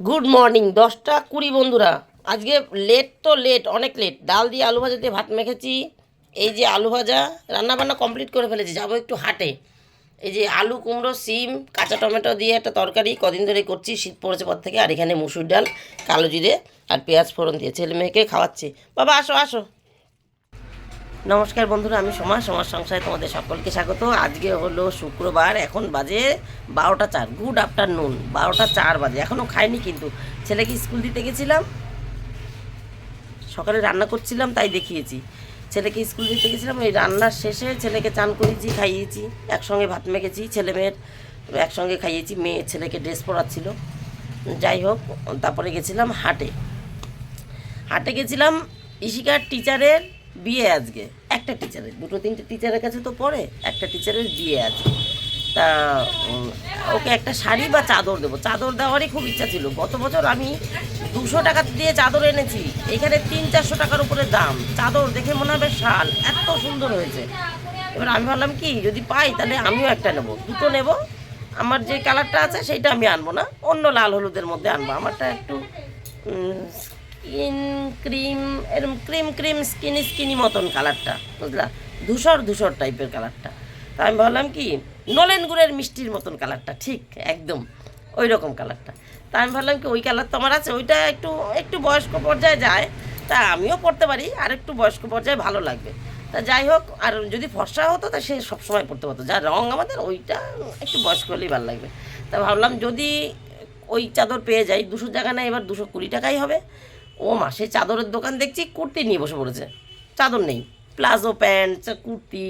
Good morning দশটা কুড়ি বন্ধুরা। আজকে লেট তো লেট অনেক লেট ডাল দিয়ে আলু ভাজা দিয়ে ভাত মেখেছি। এই যে আলু ভাজা, রান্নাবান্না কমপ্লিট করে ফেলেছি। যাব একটু হাটে। এই যে আলু, কুমড়ো, সিম, কাঁচা টমেটো দিয়ে একটা তরকারি কদিন ধরে করছি, শীত পড়েছে পর থেকে, আর এখানে মুসুর ডাল, কালো জিরে আর পেঁয়াজ ফোড়ন দিয়ে। ছেলে মেয়েকে খাওয়াচ্ছি। বাবা, আসো আসো। নমস্কার বন্ধুরা, আমি সমাজ সমাজ সংসারে তোমাদের সকলকে স্বাগত। আজকে হলো শুক্রবার, এখন বাজে বারোটা চার গুড আফটারনুন বারোটা চার বাজে এখনও খাইনি কিন্তু। ছেলেকে স্কুল দিতে গেছিলাম, সকালে রান্না করছিলাম, তাই দেখিয়েছি। ছেলেকে স্কুল দিতে গেছিলাম ওই রান্নার শেষে ছেলেকে চান করিয়েছি খাইয়েছি, একসঙ্গে ভাত মেখেছি, ছেলে মেয়ের একসঙ্গে খাইয়েছি, মেয়ে ছেলেকে ড্রেস পরাচ্ছিল। যাই হোক, তারপরে গেছিলাম হাটে। হাটে গেছিলাম ইশিকার টিচারের বিয়ে আজকে। একটা টিচারের দুটো তিনটে টিচারের কাছে তো পড়ে, একটা টিচারের বিয়ে আছে। তা ওকে একটা শাড়ি বা চাদর দেবো। চাদর দেওয়ারই খুব ইচ্ছা ছিল। গত বছর আমি দুশো টাকা দিয়ে চাদর এনেছি। এখানে তিন চারশো টাকার উপরে দাম। চাদর দেখে মনে হবে শাল, এত সুন্দর হয়েছে। এবার আমি ভাবলাম কি, যদি পাই তাহলে আমিও একটা নেব। দুটো নেব। আমার যে কালারটা আছে, সেইটা আমি আনব না। অন্য লাল হলুদের মধ্যে আনব। আমারটা একটু স্কিন ক্রিম এরকম ক্রিম ক্রিম স্কিনি স্কিনি মতন কালারটা বুঝলা? ধূসর ধূসর টাইপের কালারটা তা আমি ভাবলাম কি, নলেন গুড়ের মিষ্টির মতন কালারটা ঠিক, একদম ওই রকম কালারটা তা আমি ভাবলাম কি, ওই কালার তো আমার আছে, ওইটা একটু একটু বয়স্ক পর্যায়ে যায়, তা আমিও পড়তে পারি, আর একটু বয়স্ক পর্যায়ে ভালো লাগবে। তা যাই হোক, আর যদি ফর্সা হতো, তা সে সবসময় পড়তে পারতো। যা রঙ আমাদের, ওইটা একটু বয়স্ক হলেই ভালো লাগবে। তা ভাবলাম যদি ওই চাদর পেয়ে যাই, দুশো জায়গা না, এবার দুশো কুড়ি টাকাই হবে। ও মা সেই চাদরের দোকান দেখছি কুর্তি নিয়ে বসে পড়েছে। চাদর নেই। প্লাজো প্যান্ট কুর্তি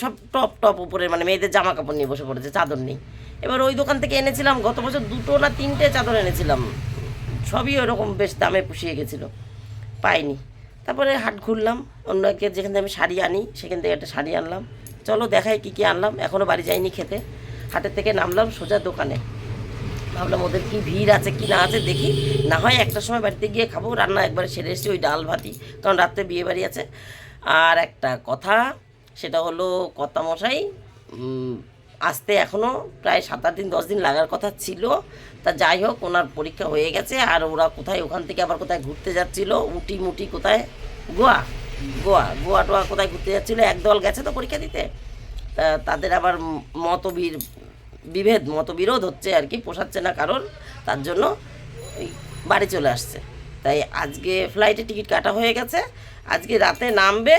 সব টপ টপ উপরে মানে মেয়েদের জামা কাপড় নিয়ে বসে পড়েছে, চাদর নেই। এবার ওই দোকান থেকে এনেছিলাম, গত বছর দুটো না তিনটে চাদর এনেছিলাম। সবই ওরকম বেশ দামে পুষিয়ে গেছিল। পাইনি। তারপরে হাট ঘুরলাম, অন্য একে যেখান থেকে আমি শাড়ি আনি, সেখান থেকে একটা শাড়ি আনলাম। চলো দেখাই কী কী আনলাম এখনও বাড়ি যাইনি খেতে। হাটের থেকে নামলাম সোজা দোকানে। ভাবলাম ওদের কি ভিড় আছে, কি না আছে দেখি। না হয় একটা সময় বাড়িতে গিয়ে খাব, রান্না একবারে সেরে এসেছি ওই ডাল ভাতি কারণ রাত্রে বিয়ে বাড়ি আছে। আর একটা কথা, সেটা হলো কর্তা মশাই আসতে এখনও প্রায় সাত আট দিন, দশ দিন লাগার কথা ছিল। তা যাই হোক, ওনার পরীক্ষা হয়ে গেছে, আর ওরা কোথায়, ওখান থেকে আবার কোথায় ঘুরতে যাচ্ছিল? উটি মুটি কোথায়? গোয়া। গোয়া। গোয়া টোয়া কোথায় ঘুরতে যাচ্ছিল? একদল গেছে তো পরীক্ষা দিতে? তাদের আবার মতবির বিভেদ, মতবিরোধ হচ্ছে আর কি, পোষাচ্ছে না কারোর, তার জন্য বাড়ি চলে আসছে। তাই আজকে ফ্লাইটে টিকিট কাটা হয়ে গেছে, আজকে রাতে নামবে,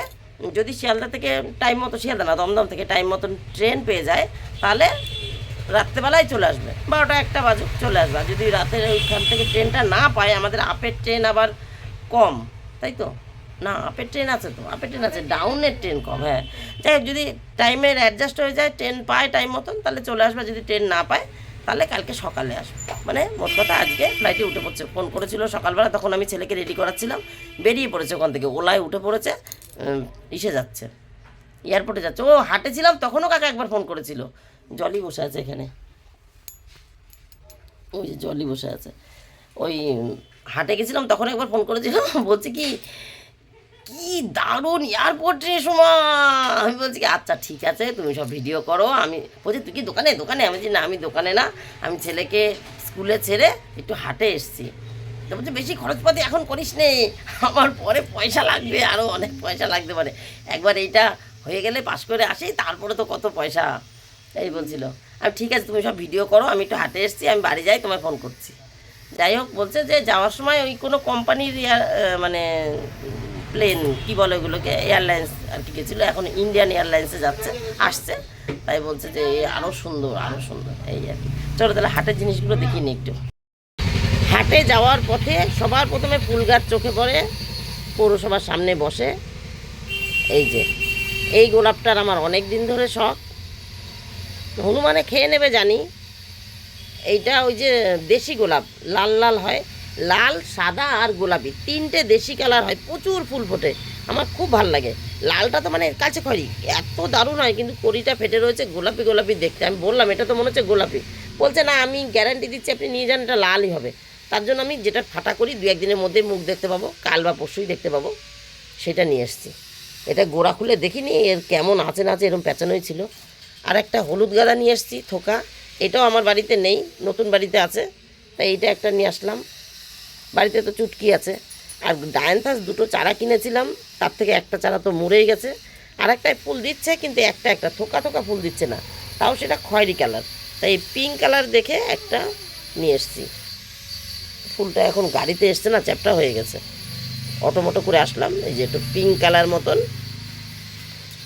যদি শিয়ালদা থেকে টাইম মতো, শিয়ালদা না, দমদম থেকে টাইম মতন ট্রেন পেয়ে যায়, তাহলে রাত্রেবেলায় চলে আসবে, বারোটা একটা বাজুক, চলে আসবে। যদি রাতের ওইখান থেকে ট্রেনটা না পায়, আমাদের আপের ট্রেন আবার কম, তাই তো? না, আপের ট্রেন আছে তো, আপের ট্রেন আছে ডাউনের ট্রেন কম হ্যাঁ যাই যদি টাইমের অ্যাডজাস্ট হয়ে যায় ট্রেন পায় টাইম মতন, তাহলে চলে আসবে, যদি ট্রেন না পায়, তাহলে কালকে সকালে আসবে। মানে মোট কথা আজকে ফ্লাইটে উঠে পড়ছে ফোন করেছিল সকালবেলা, তখন আমি ছেলেকে রেডি করাচ্ছিলাম, বেরিয়ে পড়েছে ওখান থেকে ওলায় উঠে পড়েছে ইসে যাচ্ছে। এয়ারপোর্টে যাচ্ছে। ও হাঁটেছিলাম তখনও কাকা একবার ফোন করেছিল। জলই বসে আছে এখানে। ওই যে জলই বসে আছে। ওই হাটে গেছিলাম তখন একবার ফোন করেছিলাম বলছে কি কি দারুণ এয়ারপোর্ট রে সময় আমি বলছি কি আচ্ছা ঠিক আছে, তুমি সব ভিডিও করো। আমি বলছি, তুই কি দোকানে? দোকানে। আমি বলছি, না, আমি দোকানে না। আমি ছেলেকে স্কুলে ছেড়ে একটু হাটে এসছি। তো বলছে, বেশি খরচপাতি এখন করিস নে। আমার পরে পয়সা লাগবে আরও অনেক পয়সা লাগতে পারে। একবার এইটা হয়ে গেলে পাশ করে আসি, তারপরে তো কত পয়সা? এই বলছিল। আমি ঠিক আছে, তুমি সব ভিডিও করো, আমি একটু হাটে এসছি, আমি বাড়ি যাই, তোমায় ফোন করছি। যাই হোক, বলছে যে যাওয়ার সময় ওই কোনো কোম্পানির মানে প্লেন, কি বলে ওগুলোকে, এয়ারলাইন্স আর কি গেছিল, এখন ইন্ডিয়ান এয়ারলাইন্সে যাচ্ছে, আসছে। তাই বলছে যে আরও সুন্দর আরও সুন্দর, এই আর কি। চলো তাহলে হাটের জিনিসগুলো দেখিনি একটু। হাটে যাওয়ার পথে সবার প্রথমে ফুল গাছ চোখে পড়ে, পৌরসভার সামনে বসে। এই যে, এই গোলাপটার আমার অনেক দিন ধরে শখ। হনুমানে খেয়ে নেবে জানি। এইটা ওই যে দেশি গোলাপ, লাল লাল হয়। লাল, সাদা আর গোলাপি। তিনটে দেশি কালার হয়, প্রচুর ফুল ফোটে। আমার খুব ভালো লাগে। লালটা তো মানে কাছে খড়ি। এত দারুণ হয়, কিন্তু কড়িটা ফেটে রয়েছে গোলাপি গোলাপি দেখতে। আমি বললাম, এটা তো মনে হচ্ছে গোলাপি। বলছে, না, আমি গ্যারান্টি দিচ্ছি আপনি নিয়ে যান, এটা লালই হবে। তার জন্য আমি যেটা ফাটা করি দু একদিনের মধ্যে মুখ দেখতে পাবো, কাল বা পরশুই দেখতে পাবো, সেটা নিয়ে এসেছি। এটা গোড়া খুলে দেখিনি, এর কেমন আছে না আছে এরকম প্যাঁচানোই ছিল। আর একটা হলুদ গাঁদা নিয়ে এসেছি, থোকা। এটাও আমার বাড়িতে নেই, নতুন বাড়িতে আছে। তাই এইটা একটা নিয়ে আসলাম। বাড়িতে তো চুটকি আছে। আর ডায়ান্থাস দুটো চারা কিনেছিলাম, তার থেকে একটা চারা তো মরেই গেছে। আর একটাই ফুল দিচ্ছে, কিন্তু একটা একটা থোকা থোকা ফুল দিচ্ছে না। তাও সেটা খয়েরি কালার। তাই পিঙ্ক কালার দেখে একটা নিয়ে এসেছি। ফুলটা এখন গাড়িতে এসছে না, চ্যাপটা হয়ে গেছে। অটোমোটো করে আসলাম, এই যে একটু পিঙ্ক কালার মতন।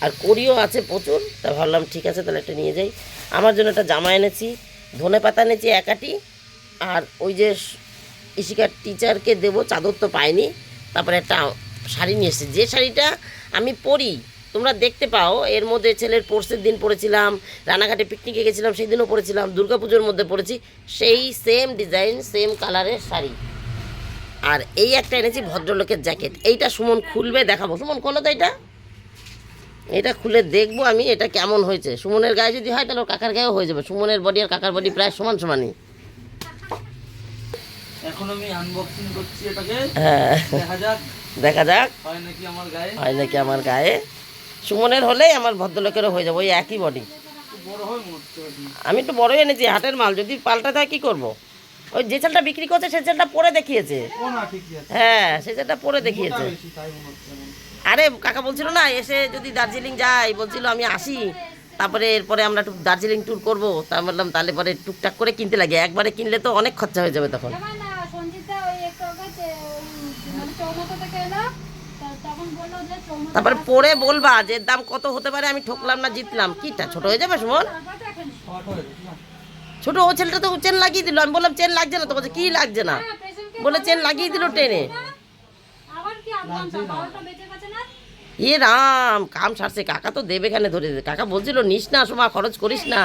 আর করিও আছে প্রচুর, তা ভাবলাম ঠিক আছে, তাহলে একটা নিয়ে যাই। আমার জন্য একটা জামা এনেছি ধনে পাতা এনেছি একাটি আর ওই যে ইশিকার টিচারকে দেবো, চাদর তো পাইনি, তারপরে একটা শাড়ি নিয়ে এসেছি। যে শাড়িটা আমি পরি, তোমরা দেখতে পাও, এর মধ্যে ছেলের পোর্সের দিন পরেছিলাম, রানাঘাটে পিকনিকে গেছিলাম, সেই দিনও পরেছিলাম, দুর্গাপুজোর মধ্যে পরেছি, সেই সেম ডিজাইন সেম কালারের শাড়ি। আর এই একটা এনেছি ভদ্রলোকের জ্যাকেট এইটা সুমন খুলবে, দেখাবো। সুমন, খোলো তো এটা। এটা খুলে দেখব আমি, এটা কেমন হয়েছে। সুমনের গায়ে যদি হয়, তাহলে কাকার গায়েও হয়ে যাবে। সুমনের বডি আর কাকার বডি প্রায় সমান সমানই। এখন আমি আনবক্সিং করছি এটাকে। হ্যাঁ। দেখা যাক। দেখা যাক। হয় নাকি আমার গায়ে? হয় নাকি আমার গায়ে? সুমনের হলেই আমার ভদ্রলোকেরও হয়ে যাবে ওই একই বডি হয় আমি একটু বড়ই এনেছি হাটের মাল যদি পাল্টা থাকে কী করব? ওই যে চালটা বিক্রি করছে সে চালটা পরে দেখিয়েছে। হ্যাঁ সে চালটা পরে দেখিয়েছে। আরে কাকা বলছিল না এসে যদি দার্জিলিং যাই বলছিল আমি আসি। তারপরে এরপরে আমরা একটু দার্জিলিং ট্যুর করব। তা বললাম তাহলে পরে টুকটাক করে কিনতে লাগে। একবারে কিনলে তো অনেক খরচা হয়ে যাবে তখন যেমন না সঞ্জিতা ওই একটু আগে চে- ওই মানে চৌমাথা থেকে এলো তা- তখন বলল যে চৌমাথা তারপরে পরে বলবা যে এর দাম কত হতে পারে আমি ঠকলাম না জিতলাম। কিটা ছোট হয়ে যাবে সুমন? ছোট ও ছেলেটা তো চেন লাগিয়ে দিল। আমি বললাম চেন লাগছে না তো? বলছে কি লাগছে না? হ্যাঁ, বলে চেন লাগিয়ে দিল ট্রেনে আবার কি আধ ঘণ্টা বারোটা বেঁচে গেছে না? এ রাম কাম সারছে। কাকা তো দেবে এখানে ধরে? দেবে কাকা বলছিল নিস না সোমা খরচ করিস না।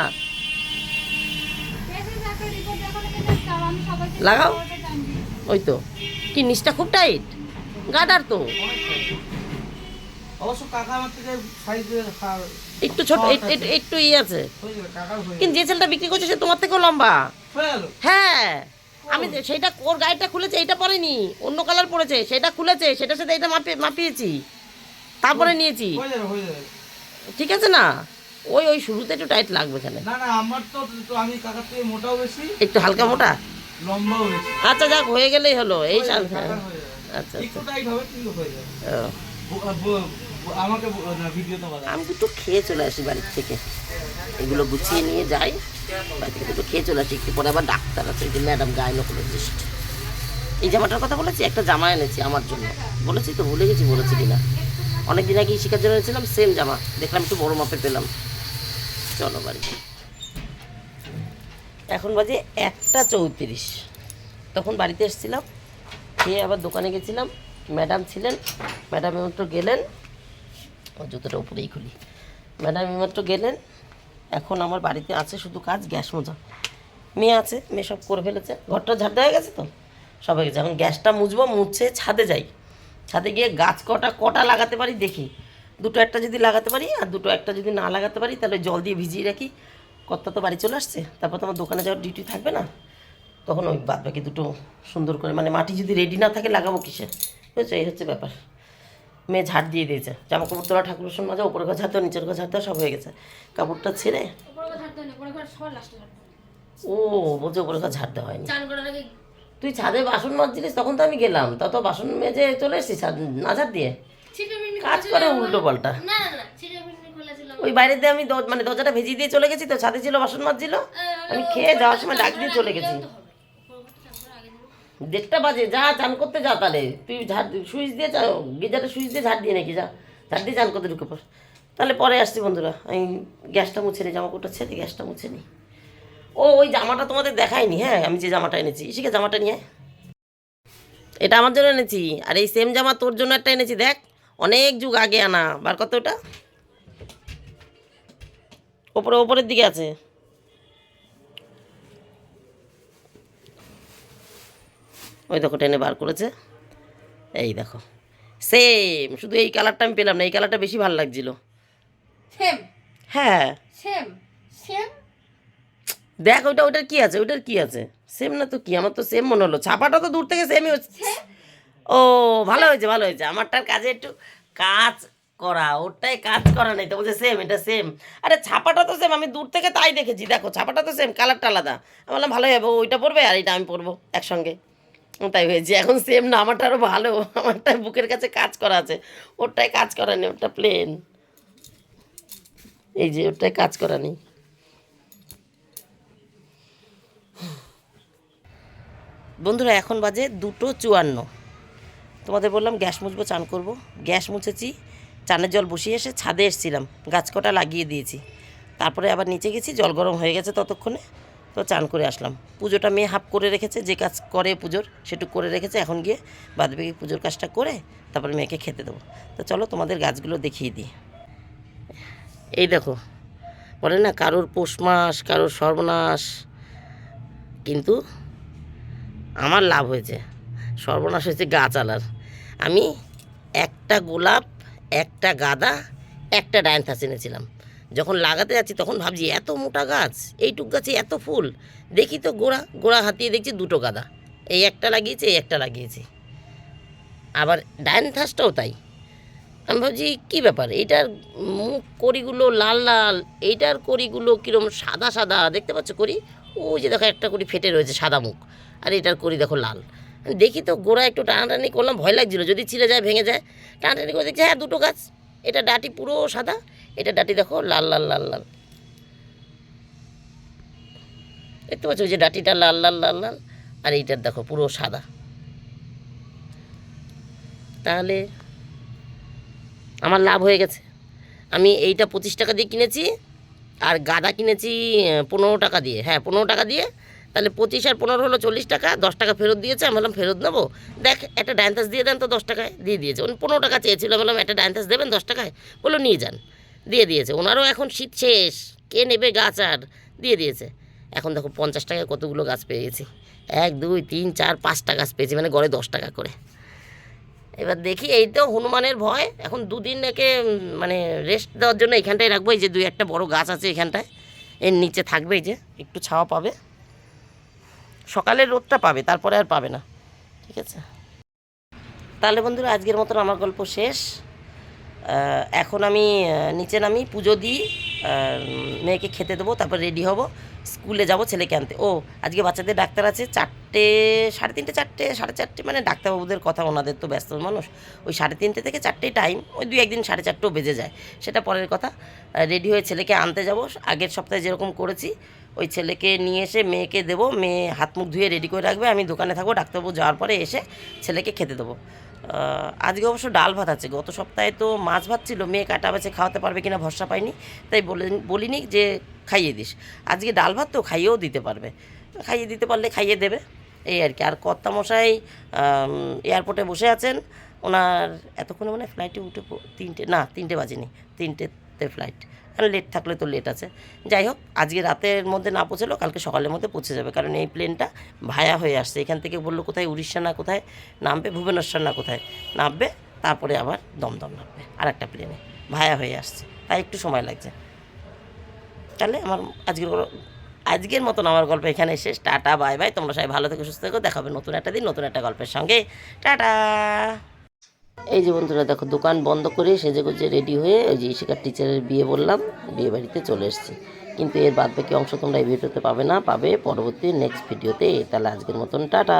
লাগাও। ওই তো। কি নিসটা খুব টাইট গাডার তো। অবশ্য কাকা আমার থেকে সাইজ একটু ছোট একটু- ই আছে। কিন্তু যে ছেলেটা বিক্রি করছে সে তোমার থেকেও লম্বা। হয়ে আমি সেইটা ওর গাড়িটা খুলেছে এইটা পরেনি। অন্য কালার পড়েছে সেটা খুলেছে সেটার সাথে এটা মাপে মাপিয়েছি। তারপরে নিয়েছি। ঠিক আছে না? ওই ওই শুরুতে একটু টাইট লাগবে এখানে না না আমার তো আমি কাকার থেকে মোটাও বেশি। একটু হালকা মোটা? লম্বাও বেশি। আচ্ছা যাক হয়ে গেলেই হলো। এই সাল আচ্ছা আচ্ছা। আমি দুটো খেয়ে চলে আসি বাড়ির থেকে। এগুলো গুছিয়ে নিয়ে যাই বাড়ি থেকে দুটো খেয়ে চলে আসি। একটু পরে আবার ডাক্তার আছে এই যে ম্যাডাম গাইনোকোলজিস্ট। এই জামাটার কথা বলেছি? একটা জামা এনেছি আমার জন্য। বলেছি তো ভুলে গেছি বলেছি কিনা। অনেক দিন আগে শিকার জন্য এনেছিলাম সেম জামা। দেখলাম একটু বড় মাপে পেলাম। চলো বাড়ি। এখন বাজে একটা চৌত্রিশ। তখন বাড়িতে এসেছিলাম। খেয়ে আবার দোকানে গেছিলাম। ম্যাডাম ছিলেন, ম্যাডাম মাত্র গেলেন। ও জুতোটা উপরেই খুলি। ম্যাডাম মাত্র গেলেন। এখন আমার বাড়িতে আছে শুধু কাজ, গ্যাস মোজা। মেয়ে আছে, মেয়ে সব করে ফেলেছে। ঘরটা ঝাড় দেওয়া গেছে তো? সবাই গেছে। এখন গ্যাসটা মুছবো, মুছে ছাদে যাই। ছাদে গিয়ে গাছ কটা কটা লাগাতে পারি দেখি। দুটো একটা যদি লাগাতে পারি আর দুটো একটা যদি না লাগাতে পারি, তাহলে জল দিয়ে ভিজিয়ে রাখি। কর্তা তো বাড়ি চলে আসছে। তারপর তো আমার দোকানে যাওয়ার ডিউটি থাকবে না। তখন ওই বাদ বাকি দুটো সুন্দর করে মানে মাটি যদি রেডি না থাকে লাগাবো কিসে? বুঝছ এই হচ্ছে ব্যাপার। মেয়ে ঝাড় দিয়ে দিয়েছে। জামা কাপড় তোলা ঠাকুর সন মাজা উপরে ঘর নিচের ঘর ঝাড় দেওয়া সব হয়ে গেছে। কাপড়টা ছেড়ে ও বলছে উপরে ঘর ঝাড় দেওয়া হয়নি। তুই ছাদে বাসন মাজছিলিস তখন তো আমি গেলাম। তত বাসন মেজে চলে এসেছিস ছাদ না ঝাড় দিয়ে? কাজ করে উল্টো পাল্টা। ওই বাইরে দিয়ে আমি মানে দরজাটা ভেজিয়ে দিয়ে চলে গেছি তো ছাদে ছিল বাসন মাজছিল। আমি খেয়ে যাওয়ার সময় ডাক দিয়ে চলে গেছি। দেড়টা বাজে, যা চান করতে যা তাহলে। তুই ঝাড় সুইচ দিয়ে গিজারে সুইচ দিয়ে ঝাড় দিয়ে নাকি যা। ঝাড় দিয়ে চান করতে ঢুকে পড়। তাহলে পরে আসছি বন্ধুরা, আমি গ্যাসটা মুছে নিই জামা কাপড়টা ছেড়ে গ্যাসটা মুছে নিই ও, ওই জামাটা তোমাদের দেখাইনি হ্যাঁ আমি যে জামাটা এনেছি। ইসিকে জামাটা নিয়ে। এটা আমার জন্য এনেছি, আর এই সেম জামা তোর জন্য একটা এনেছি, দেখ। অনেক যুগ আগে আনা, বার কত ওটা? ওপরে, ওপরের দিকে আছে। ওই দেখো টেনে বার করেছে। এই দেখো। সেম শুধু এই কালারটা আমি পেলাম না এই কালারটা বেশি ভালো লাগছিল। সেম হ্যাঁ। সেম সেম দেখ ওইটা ওইটার কি আছে ওইটার কি আছে? সেম না তো কি? আমার তো সেম মনে হলো। ছাপাটা তো দূর থেকে সেমই হচ্ছে। ও ভালো হয়েছে ভালো হয়েছে। আমারটার কাজে একটু কাজ করা ওটাই কাজ করা নেই। তো বলছে সেম এটা সেম আরে ছাপাটা তো সেম আমি দূর থেকে তাই দেখেছি। দেখো ছাপাটা তো সেম কালারটা আলাদা। আমি বললাম ভালোই হবে ওইটা পরবে আর এটা আমি পরবো একসঙ্গে। তাই হয়েছে। এখন সেম না, আমারটা আরও ভালো। আমারটা বুকের কাছে কাজ করা আছে। ওরটাই কাজ করা নেই ওটা প্লেন এই যে ওটাই কাজ করা নেই। বন্ধুরা, এখন বাজে দুটো চুয়ান্ন। তোমাদের বললাম গ্যাস মুছবো, চান করব। গ্যাস মুছেছি, চানের জল বসিয়ে এসে ছাদে এসেছিলাম। গাছ কটা লাগিয়ে দিয়েছি। তারপরে আবার নিচে গেছি, জল গরম হয়ে গেছে ততক্ষণে। তো চান করে আসলাম। পুজোটা মেয়ে হাফ করে রেখেছে, যে কাজ করে পুজোর সেটুকু করে রেখেছে, এখন গিয়ে বাদবাকি পুজোর কাজটা করে তারপরে মেয়েকে খেতে দেবো। তো চলো তোমাদের গাছগুলো দেখিয়ে দিই। এই দেখো, বলে না কারোর পৌষ মাস, কারোর সর্বনাশ, কিন্তু আমার লাভ হয়েছে। সর্বনাশ হয়েছে গাছ আলার আমি একটা গোলাপ, একটা গাদা, একটা ডায়নথাস এনেছিলাম। যখন লাগাতে যাচ্ছি তখন ভাবছি, এত মোটা গাছ এইটুক গাছে এত ফুল? দেখি তো গোড়া গোড়া হাতিয়ে দেখছি দুটো গাদা। এই একটা লাগিয়েছে, এই একটা লাগিয়েছে। আবার ডায়নথাসটাও তাই। আমি ভাবছি, কী ব্যাপার? এইটার মুখ কড়িগুলো লাল লাল এইটার কড়িগুলো কীরকম সাদা সাদা? দেখতে পাচ্ছ কড়ি? ওই যে দেখো একটা কড়ি ফেটে রয়েছে সাদা মুখ, আর এটার কড়ি দেখো লাল। দেখি তো গোড়া একটু টানাটানি করলাম, ভয় লাগছিল। যদি ছিঁড়ে যায়, ভেঙে যায়, টানাটানি করে দেখছি হ্যাঁ দুটো গাছ, এটা ডাটি পুরো সাদা এটা ডাটি দেখো, লাল লাল লাল লাল। দেখতে পাচ্ছ ওই যে ডাটিটা লাল লাল লাল লাল, আর এইটার দেখো পুরো সাদা। তাহলে আমার লাভ হয়ে গেছে। আমি এইটা পঁচিশ টাকা দিয়ে কিনেছি, আর গাদা কিনেছি পনেরো টাকা দিয়ে। হ্যাঁ পনেরো টাকা দিয়ে। তাহলে পঁচিশ আর পনেরো হলো চল্লিশ টাকা, দশ টাকা ফেরত দিয়েছে। আমি বললাম, ফেরত নেব? দেখ, একটা ডায়ান্থাস দিয়ে দেন তো দশ টাকায়, দিয়ে দিয়েছে। উনি পনেরো টাকা চেয়েছিল। বললাম, একটা ডায়ান্থাস দেবেন দশ টাকায়? বলল, নিয়ে যান। দিয়ে দিয়েছে। ওনারও এখন শীত শেষ। কে নেবে গাছ আর? দিয়ে দিয়েছে। এখন দেখো পঞ্চাশ টাকায় কতগুলো গাছ পেয়ে গেছি এক, দুই, তিন, চার পাঁচটা গাছ পেয়েছি মানে গড়ে দশ টাকা করে। এবার দেখি, এই তো হনুমানের ভয়। এখন দুদিন একে মানে রেস্ট দেওয়ার জন্য এখানটায় রাখব। এই যে দুই একটা বড় গাছ আছে এখানটায়। এর নিচে থাকবে, এই যে একটু ছাওয়া পাবে। সকালের রোদটা পাবে, তারপরে আর পাবে না। ঠিক আছে? তাহলে বন্ধুরা, আজকের মতন আমার গল্প শেষ। এখন আমি নিচে নামি, পুজো দিই মেয়েকে খেতে দেবো, তারপর রেডি হব, স্কুলে যাব ছেলেকে আনতে। ও, আজকে বাচ্চাদের ডাক্তার আছে, চারটে, সাড়ে তিনটে, চারটে, সাড়ে চারটে মানে ডাক্তারবাবুদের কথা, ওনাদের তো ব্যস্ত মানুষ। ওই সাড়ে তিনটে থেকে চারটে টাইম ওই দুই একদিন সাড়ে চারটেও বেজে যায়, সেটা পরের কথা। রেডি হয়ে ছেলেকে আনতে যাব, আগের সপ্তাহে যেরকম করেছি, ওই ছেলেকে নিয়ে এসে মেয়েকে দেবো, মেয়ে হাত মুখ ধুয়ে রেডি করে রাখবে, আমি দোকানে থাকব, ডাক্তারবাবু যাওয়ার পরে এসে ছেলেকে খেতে দেবো। আজকে অবশ্য ডাল ভাত আছে। গত সপ্তাহে তো মাছ ভাত ছিল, মেয়ে কাটা বেছে খাওয়াতে পারবে কিনা ভরসা পাইনি, তাই বলে বলিনি যে খাইয়ে দিস। আজকে ডাল ভাত তো খাইয়েও দিতে পারবে। খাইয়ে দিতে পারলে খাইয়ে দেবে, এই আর কি। আর কর্তামশাই এয়ারপোর্টে বসে আছেন। ওনার এতক্ষণে মানে ফ্লাইটে উঠে তিনটে না, তিনটে বাজেনি। তিনটেতে ফ্লাইট কারণ লেট থাকলে তো লেট আছে। যাই হোক, আজকে রাতের মধ্যে না পৌঁছালো কালকে সকালের মধ্যে পৌঁছে যাবে। কারণ এই প্লেনটা ভায়া হয়ে আসছে। এখান থেকে বলল কোথায়, উড়িষ্যা না কোথায়, নামবে ভুবনেশ্বর না কোথায়। নামবে, তারপরে আবার দমদম নামবে আর একটা প্লেনে ভায়া হয়ে আসছে। তাই একটু সময় লাগছে। তাহলে আমার আজকের আজকের মতন আমার গল্প এখানে শেষ। Tata, bye bye. তোমরা সবাই ভালো থেকে, সুস্থ থেকো। দেখাবে নতুন একটা দিন, নতুন একটা গল্পের সঙ্গে। টাটা! এই যে বন্ধুরা দেখো, দোকান বন্ধ করে সেজে গুজে রেডি হয়ে ওই যে ইশিকার টিচারের বিয়ে বললাম, বিয়ে বাড়িতে চলে এসেছি। কিন্তু এর বাদ বাকি অংশ তোমরা এই ভিডিওতে পাবে না, পাবে পরবর্তী নেক্সট ভিডিওতে তাহলে আজকের মতন, টাটা।